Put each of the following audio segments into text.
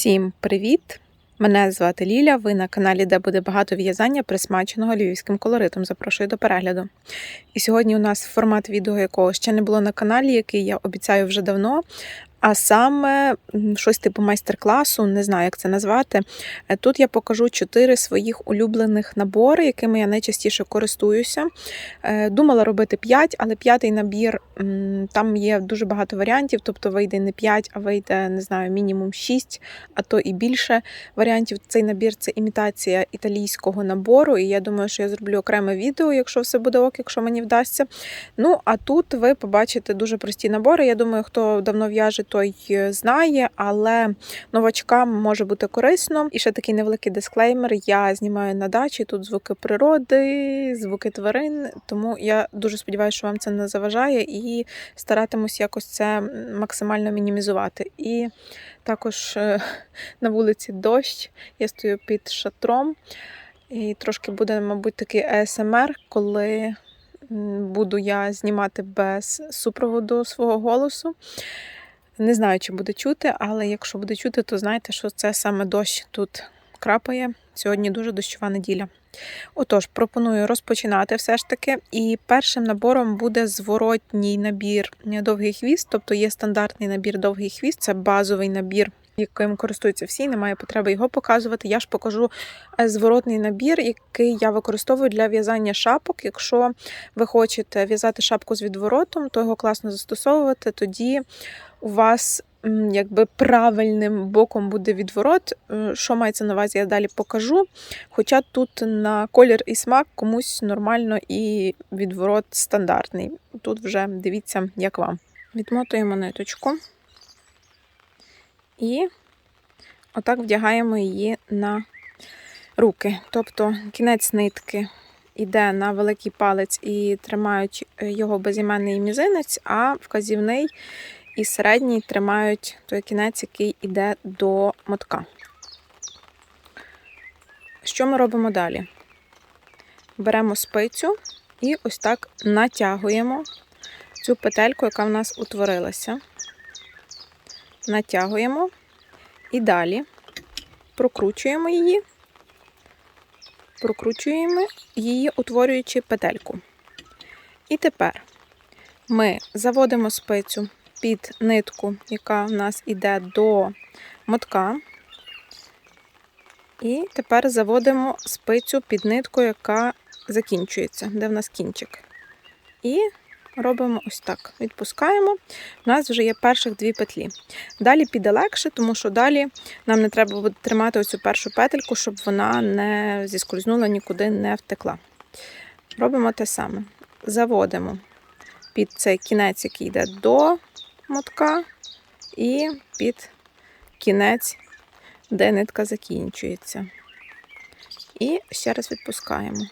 Всім привіт! Мене звати Ліля. Ви на каналі, де буде багато в'язання, присмаченого львівським колоритом. Запрошую до перегляду. І сьогодні у нас формат відео, якого ще не було на каналі, який я обіцяю вже давно. А саме щось типу майстер-класу, не знаю, як це назвати. Е, Тут я покажу чотири своїх улюблених набори, якими я найчастіше користуюся. Е, Думала робити 5, але п'ятий набір там є дуже багато варіантів, тобто вийде не 5, а вийде, не знаю, мінімум 6, а то і більше варіантів. Цей набір це імітація італійського набору, і я думаю, що я зроблю окреме відео, якщо все буде ок, якщо мені вдасться. Ну, а тут ви побачите дуже прості набори. Я думаю, хто давно в'яже, той е, знає, але новачкам може бути корисно. І ще такий невеликий дисклеймер: я знімаю на дачі тут звуки природи, звуки тварин. Тому я дуже сподіваюся, що вам це не заважає, і старатимусь якось це максимально мінімізувати. І також е, на вулиці дощ, я стою під шатром. І трошки буде, мабуть, такий АСМР, коли буду я знімати без супроводу свого голосу. Не знаю, чи буде чути, але якщо буде чути, то знайте, що це саме дощ тут крапає. Сьогодні дуже дощова неділя. Отож, пропоную розпочинати все ж таки. І першим набором буде зворотній набір довгий хвіст, тобто є стандартний набір довгий хвіст, це базовий набір. Яким користуються всі, немає потреби його показувати. Я ж покажу е, зворотний набір, який я використовую для в'язання шапок. Якщо ви хочете в'язати шапку з відворотом, то його класно застосовувати. Тоді у вас якби правильним боком буде відворот. Е, Що мається на увазі, я далі покажу. Хоча тут на колір і смак комусь нормально і відворот стандартний. Тут вже дивіться, як вам. Відмотуємо ниточку. І отак вдягаємо її на руки. Тобто кінець нитки йде на великий палець і тримають його безіменний мізинець, а вказівний і середній тримають той кінець, який йде до мотка. Що ми робимо далі? Беремо спицю і ось так натягуємо цю петельку, яка в нас утворилася. Натягуємо і далі прокручуємо її, прокручуємо її, утворюючи петельку. І тепер ми заводимо спицю під нитку, яка в нас йде до мотка. І тепер заводимо спицю під нитку, яка закінчується, де в нас кінчик. І робимо ось так. Відпускаємо. У нас вже є перших дві петлі. Далі піде легше, тому що далі нам не треба буде тримати оцю першу петельку, щоб вона не зіскользнула, нікуди не втекла. Робимо те саме. Заводимо під цей кінець, який йде до мотка, і під кінець, де нитка закінчується. І ще раз відпускаємо.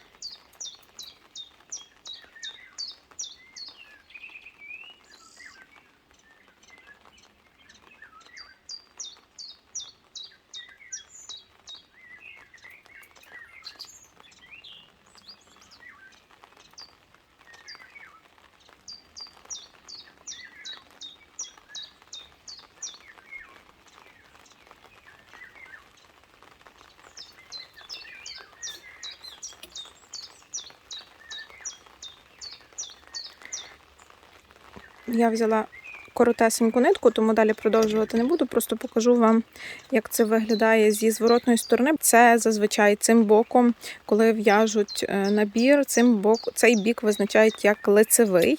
Я взяла коротесеньку нитку, тому далі продовжувати не буду. Просто покажу вам, як це виглядає зі зворотної сторони. Це зазвичай цим боком, коли в'яжуть е, набір, цим бок, цей бік визначають як лицевий.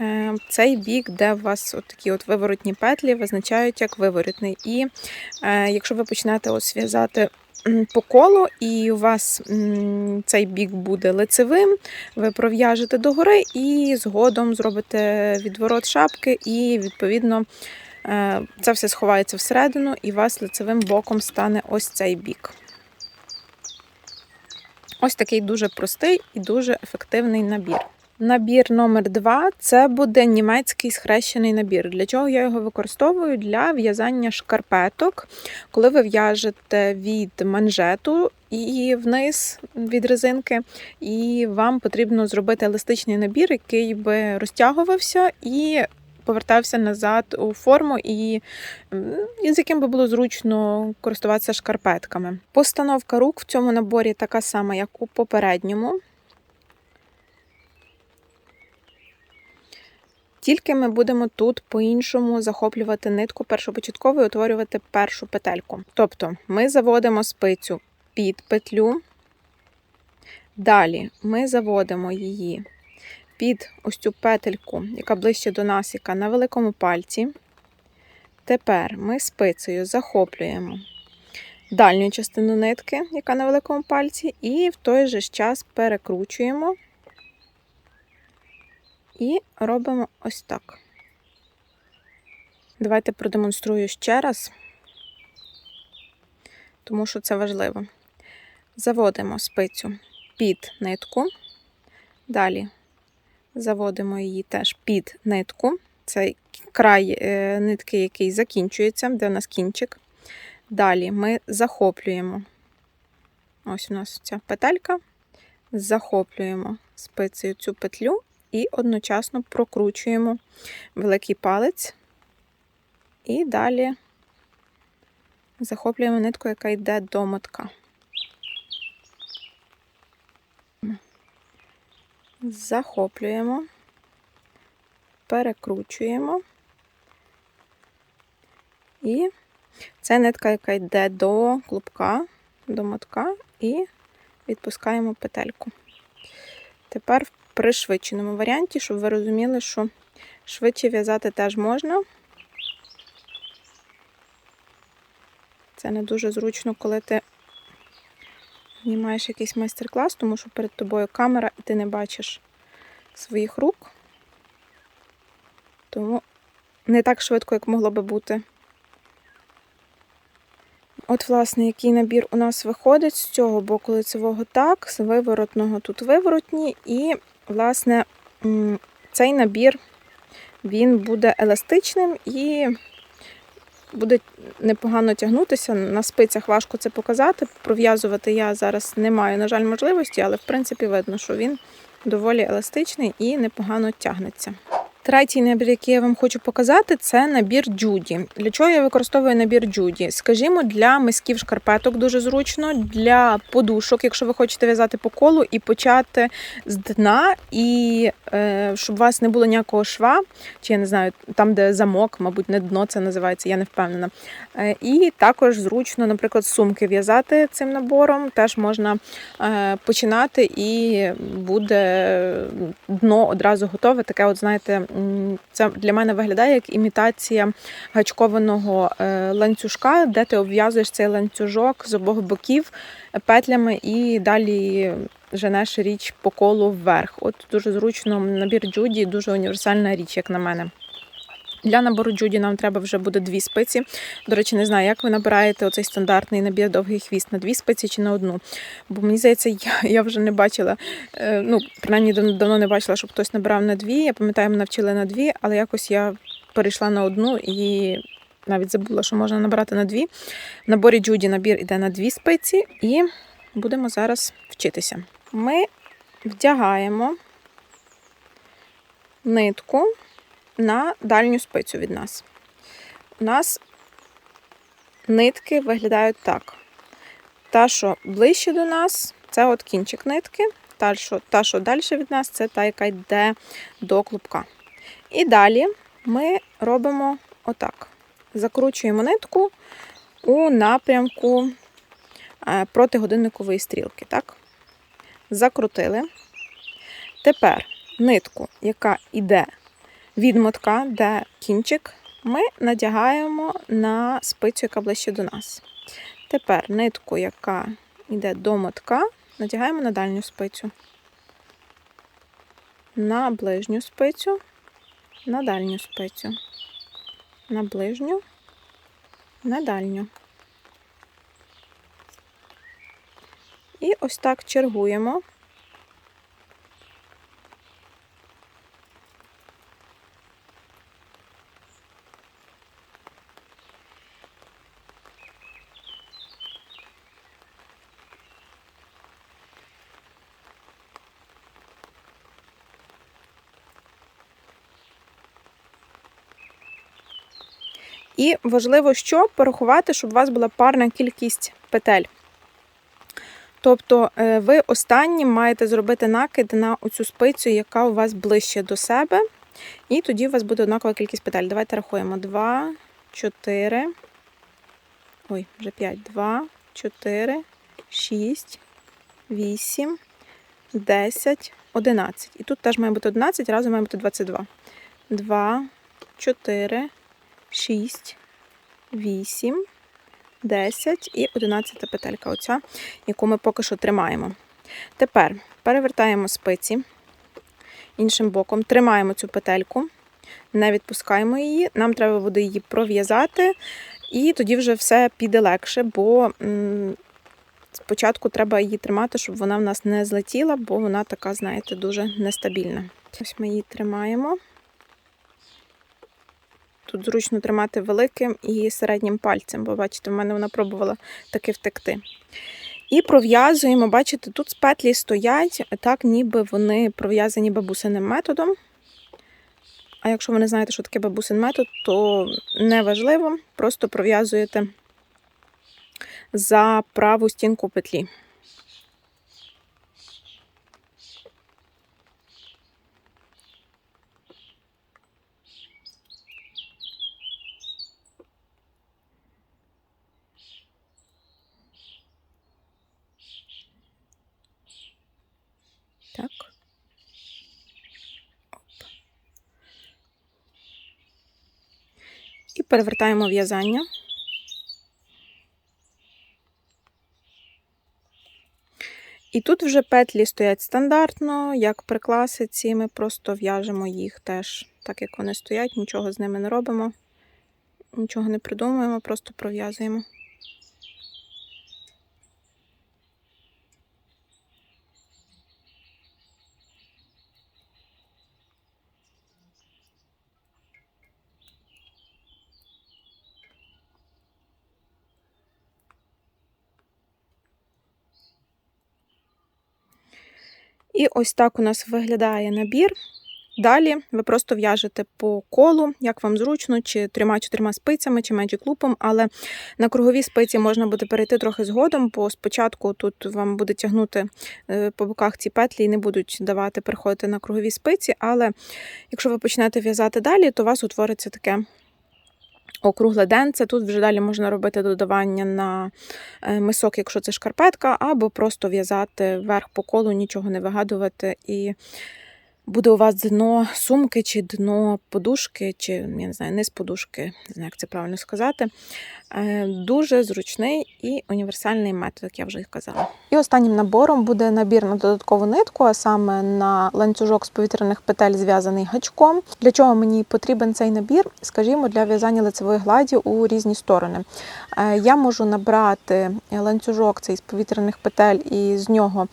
Е, Цей бік, де у вас от такі от виворотні петлі, визначають як виворотний. І е, якщо ви почнете ось в'язати по колу, і у вас цей бік буде лицевим, ви пров'яжете догори і згодом зробите відворот шапки, і, відповідно, е, це все сховається всередину, і у вас лицевим боком стане ось цей бік. Ось такий дуже простий і дуже ефективний набір. Набір номер 2 це буде німецький схрещений набір. Для чого я його використовую? Для в'язання шкарпеток, коли ви в'яжете від манжету і вниз від резинки, і вам потрібно зробити еластичний набір, який би розтягувався і повертався назад у форму і, і з яким би було зручно користуватися шкарпетками. Постановка рук в цьому наборі така сама, як у попередньому. Тільки ми будемо тут по-іншому захоплювати нитку першопочатково і утворювати першу петельку. Тобто ми заводимо спицю під петлю, далі ми заводимо її під ось цю петельку, яка ближче до нас, на великому пальці. Тепер ми спицею захоплюємо дальню частину нитки, яка на великому пальці, і в той же час перекручуємо і робимо ось так. Давайте продемонструю ще раз, тому що це важливо. Заводимо спицю під нитку, далі заводимо її теж під нитку. Це край е, нитки, який закінчується, де у нас кінчик. Далі ми захоплюємо. Ось у нас ця петелька, захоплюємо спицею цю петлю і одночасно прокручуємо великий палець, і далі захоплюємо нитку, яка йде до мотка. Захоплюємо, перекручуємо. І це нитка, яка йде до клубка, до мотка, і відпускаємо петельку. Тепер пришвидшеному варіанті, щоб ви розуміли, що швидше в'язати теж можна. Це не дуже зручно, коли ти знімаєш якийсь майстер-клас, тому що перед тобою камера і ти не бачиш своїх рук. Тому не так швидко, як могло би бути. От, власне, який набір у нас виходить з цього боку лицевого так, з виворотного тут виворотні, і, власне, цей набір він буде еластичним і буде непогано тягнутися. На спицях важко це показати. Пров'язувати я зараз не маю, на жаль, можливості, але в принципі видно, що він доволі еластичний і непогано тягнеться. Третій набір, який я вам хочу показати, це набір Джуді. Для чого я використовую набір Джуді? Скажімо, для мисків шкарпеток дуже зручно, для подушок, якщо ви хочете в'язати по колу і почати з дна, і е, щоб у вас не було ніякого шва, чи я не знаю, там, де замок, мабуть, не дно це називається, я не впевнена. Е, і також зручно, наприклад, сумки в'язати цим набором. Теж можна е, починати, і буде дно одразу готове. Таке, от знаєте. Це для мене виглядає як імітація гачкованого е, ланцюжка, де ти обв'язуєш цей ланцюжок з обох боків петлями і далі женеш річ по колу вверх. От дуже зручно набір Джуді, дуже універсальна річ, як на мене. Для набору джуді нам треба вже буде дві спиці. До речі, не знаю, як ви набираєте оцей стандартний набір довгий хвіст на дві спиці чи на одну. Бо мені здається, я я вже не бачила, е, ну, принаймні давно не бачила, щоб хтось набирав на дві. Я пам'ятаю, мене навчили на дві, але якось я перейшла на одну і навіть забула, що можна набирати на дві. В наборі джуді набір йде на дві спиці, і будемо зараз вчитися. Ми вдягаємо нитку на дальню спицю від нас. У нас нитки виглядають так. Та, що ближче до нас, це от кінчик нитки. Та, що, та, що далі від нас, це та, яка йде до клубка. І далі ми робимо отак. Закручуємо нитку у напрямку е, протигодинникової стрілки. Так? Закрутили. Тепер нитку, яка йде від мотка, де кінчик, ми надягаємо на спицю, яка ближче до нас. Тепер нитку, яка йде до мотка, надягаємо на дальню спицю, на ближню спицю, на дальню спицю, на ближню, на дальню. І ось так чергуємо. І важливо, що порахувати, щоб у вас була парна кількість петель. Тобто е, ви останнім маєте зробити накид на оцю спицю, яка у вас ближче до себе. І тоді у вас буде однакова кількість петель. Давайте рахуємо. 2, 4. Ой, вже 5. 2, 4, 6, 8, 10, 11. І тут теж має бути 11, разом має бути 22. 2, 4, 6, 8, 10 і 11 петелька. Оця, яку ми поки що тримаємо. Тепер перевертаємо спиці іншим боком, тримаємо цю петельку, не відпускаємо її. Нам треба буде її пров'язати, і тоді вже все піде легше, бо спочатку треба її тримати, щоб вона в нас не злетіла, бо вона така, знаєте, дуже нестабільна. Ось ми її тримаємо. Тут зручно тримати великим і середнім пальцем, бо бачите, в мене вона пробувала таки втекти. І пров'язуємо, бачите, тут петлі стоять, так, ніби вони пров'язані бабусиним методом. А якщо ви не знаєте, що таке бабусин метод, то неважливо, просто пров'язуєте за праву стінку петлі. Так. Оп. І перевертаємо в'язання. І тут вже петлі стоять стандартно, як при класиці. Ми просто в'яжемо їх теж так, як вони стоять, нічого з ними не робимо, нічого не придумуємо, просто пров'язуємо. І ось так у нас виглядає набір. Далі ви просто в'яжете по колу, як вам зручно, чи трьома-чотирма спицями, чи magic лупом, але на кругові спиці можна буде перейти трохи згодом, бо спочатку тут вам буде тягнути е, по боках ці петлі і не будуть давати переходити на кругові спиці. Але якщо ви почнете в'язати далі, то у вас утвориться таке округле денце. Тут вже далі можна робити додавання на е, мисок, якщо це шкарпетка, або просто в'язати вверх по колу, нічого не вигадувати. І буде у вас дно сумки, чи дно подушки, чи я не знаю, низ подушки, не знаю, як це правильно сказати. Е, Дуже зручний і універсальний метод, як я вже казала. І останнім набором буде набір на додаткову нитку, а саме на ланцюжок з повітряних петель, зв'язаний гачком. Для чого мені потрібен цей набір? Скажімо, для в'язання лицевої гладі у різні сторони. Е, Я можу набрати ланцюжок цей з повітряних петель і з нього.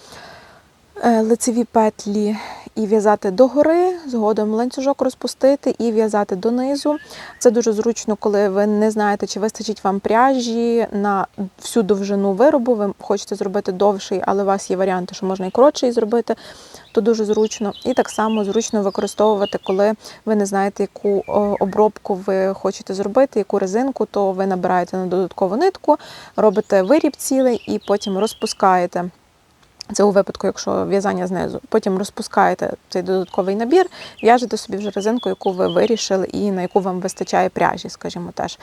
Е, Лицеві петлі і в'язати догори, згодом ланцюжок розпустити і в'язати донизу. Це дуже зручно, коли ви не знаєте, чи вистачить вам пряжі на всю довжину виробу. Ви хочете зробити довший, але у вас є варіанти, що можна і коротший зробити, то дуже зручно. І так само зручно використовувати, коли ви не знаєте, яку обробку ви хочете зробити, яку резинку, то ви набираєте на додаткову нитку, робите виріб цілий і потім розпускаєте. Це у випадку, якщо в'язання знизу. Потім розпускаєте цей додатковий набір, в'яжете собі вже резинку, яку ви вирішили, і на яку вам вистачає пряжі, скажімо теж.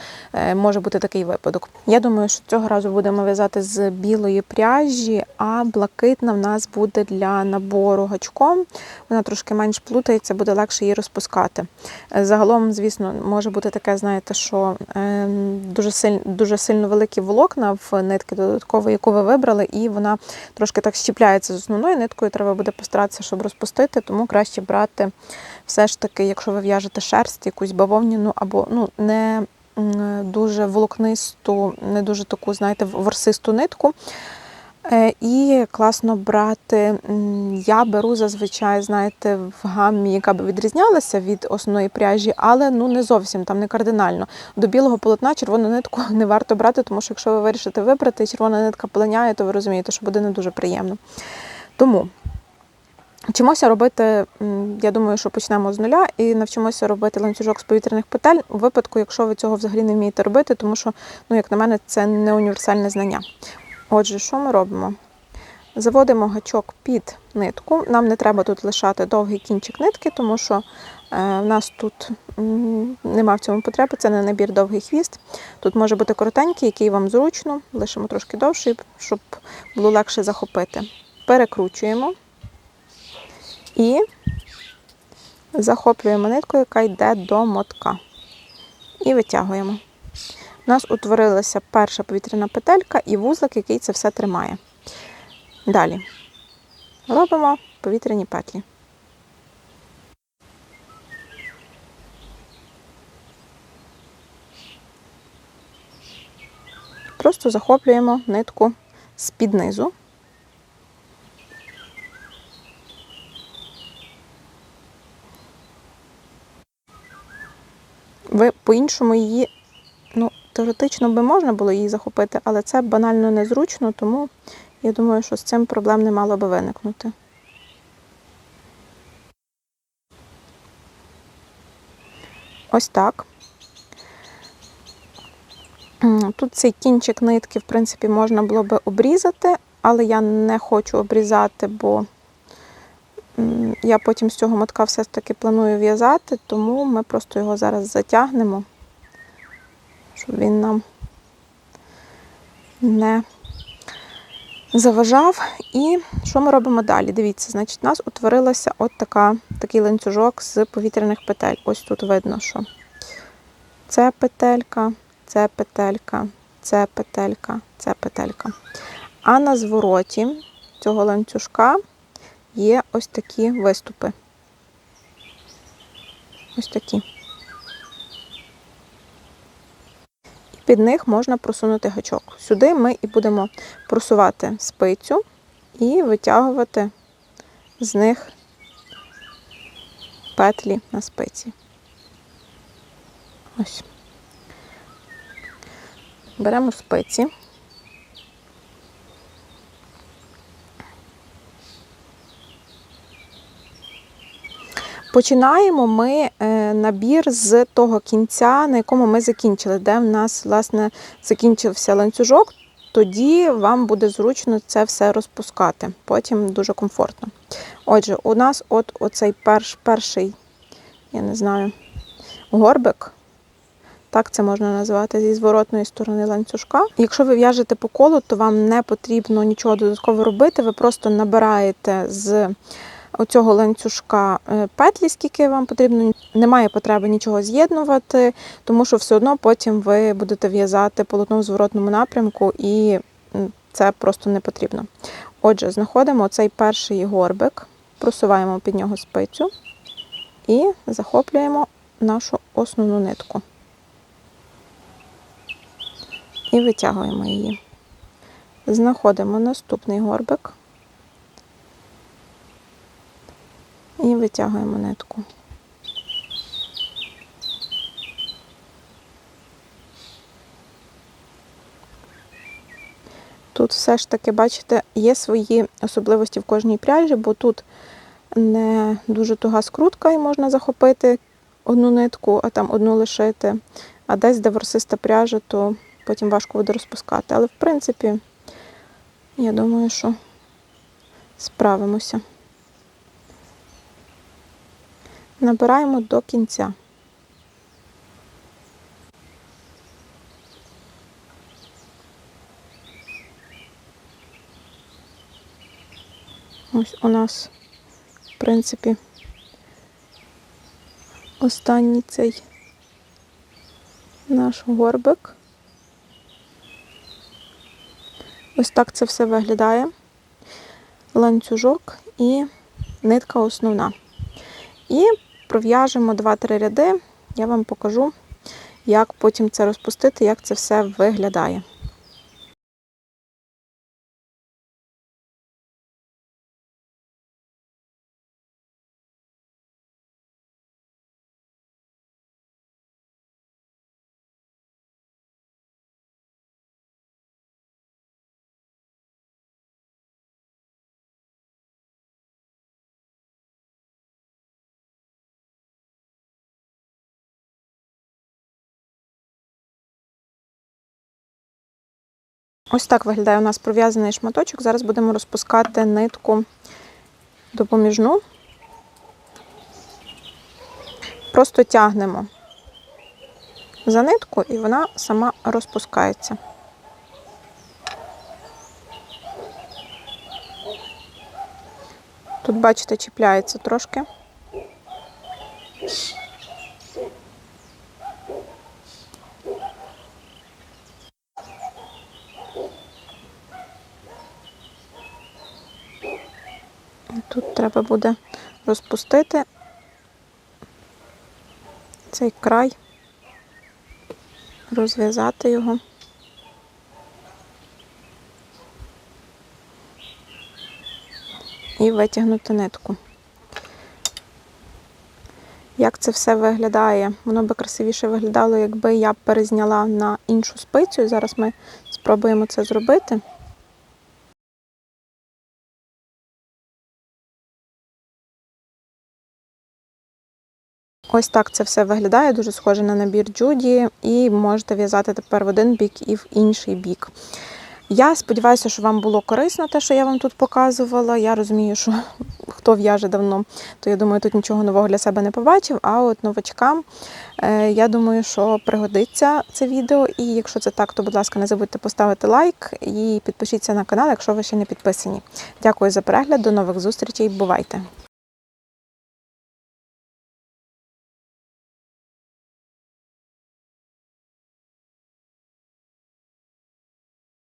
Може бути такий випадок. Я думаю, що цього разу будемо в'язати з білої пряжі, а блакитна в нас буде для набору гачком. Вона трошки менш плутається, буде легше її розпускати. Е, Загалом, звісно, може бути таке, знаєте, що е, дуже сильно, дуже сильно великі волокна в нитки додаткової, яку ви вибрали, і вона трошки так щіпляється з основною ниткою. Треба буде постаратися, щоб розпустити, тому краще брати все ж таки, якщо ви в'яжете шерсть, якусь бавовніну або ну, не дуже волокнисту, не дуже таку, знаєте, ворсисту нитку. Е, І класно брати. Я беру зазвичай, знаєте, в гаммі, яка б відрізнялася від основної пряжі, але ну не зовсім там не кардинально. До білого полотна червону нитку не варто брати, тому що якщо ви вирішите вибрати, червона нитка полиняє, то ви розумієте, що буде не дуже приємно. Тому Вчимося робити, я думаю, що почнемо з нуля і навчимося робити ланцюжок з повітряних петель у випадку, якщо ви цього взагалі не вмієте робити, тому що, ну, як на мене, це не універсальне знання. Отже, що ми робимо? Заводимо гачок під нитку. Нам не треба тут лишати довгий кінчик нитки, тому що е, в нас тут нема в цьому потреби, це не набір довгий хвіст. Тут може бути коротенький, який вам зручно, лишимо трошки довший, щоб було легше захопити. Перекручуємо і захоплюємо нитку, яка йде до мотка. І витягуємо. У нас утворилася перша повітряна петелька і вузлик, який це все тримає. Далі робимо повітряні петлі. Просто захоплюємо нитку з-під низу. Ви по-іншому її, ну, теоретично би можна було її захопити, але це банально незручно, тому я думаю, що з цим проблем не мало би виникнути. Ось так. Тут цей кінчик нитки, в принципі, можна було би обрізати, але я не хочу обрізати, бо я потім з цього мотка все ж таки планую в'язати, тому ми просто його зараз затягнемо, щоб він нам не заважав. І що ми робимо далі? Дивіться, значить, у нас утворилася от така, такий ланцюжок з повітряних петель. Ось тут видно, що це петелька, це петелька, це петелька, це петелька. А на звороті цього ланцюжка є ось такі виступи. Ось такі. Під них можна просунути гачок. Сюди ми і будемо просувати спицю і витягувати з них петлі на спиці. Ось. Беремо спиці. Починаємо ми е, набір з того кінця, на якому ми закінчили, де в нас, власне, закінчився ланцюжок, тоді вам буде зручно це все розпускати. Потім дуже комфортно. Отже, у нас от оцей перш, перший, я не знаю, горбик. Так це можна назвати зі зворотної сторони ланцюжка. Якщо ви в'яжете по колу, то вам не потрібно нічого додатково робити. Ви просто набираєте з оцього ланцюжка е, петлі, скільки вам потрібно. Немає потреби нічого з'єднувати, тому що все одно потім ви будете в'язати полотно в зворотному напрямку, і це просто не потрібно. Отже, знаходимо цей перший горбик, просуваємо під нього спицю і захоплюємо нашу основну нитку. І витягуємо її. Знаходимо наступний горбик і витягуємо нитку. Тут все ж таки, бачите, є свої особливості в кожній пряжі, бо тут не дуже туга скрутка і можна захопити одну нитку, а там одну лишити. А десь, де ворсиста пряжа, то потім важко буде розпускати. Але, в принципі, я думаю, що справимося. Набираємо до кінця. Ось у нас, в принципі, останній цей наш горбик. Ось так це все виглядає. Ланцюжок і нитка основна. І пров'яжемо 2-3 ряди, я вам покажу, як потім це розпустити, як це все виглядає. Ось так виглядає у нас пров'язаний шматочок. Зараз будемо розпускати нитку допоміжну. Просто тягнемо за нитку і вона сама розпускається. Тут, бачите, чіпляється трошки. І Тут треба буде розпустити цей край, розв'язати його. І витягнути нитку. Як це все виглядає? Воно би красивіше виглядало, якби я перезняла на іншу спицю. Зараз ми спробуємо це зробити. Ось так це все виглядає, дуже схоже на набір Джуді, і можете в'язати тепер в один бік і в інший бік. Я сподіваюся, що вам було корисно те, що я вам тут показувала. Я розумію, що хто в'яже давно, то я думаю, тут нічого нового для себе не побачив. А от новачкам, е, я думаю, що пригодиться це відео. І якщо це так, то, будь ласка, не забудьте поставити лайк і підпишіться на канал, якщо ви ще не підписані. Дякую за перегляд, до нових зустрічей. Бувайте!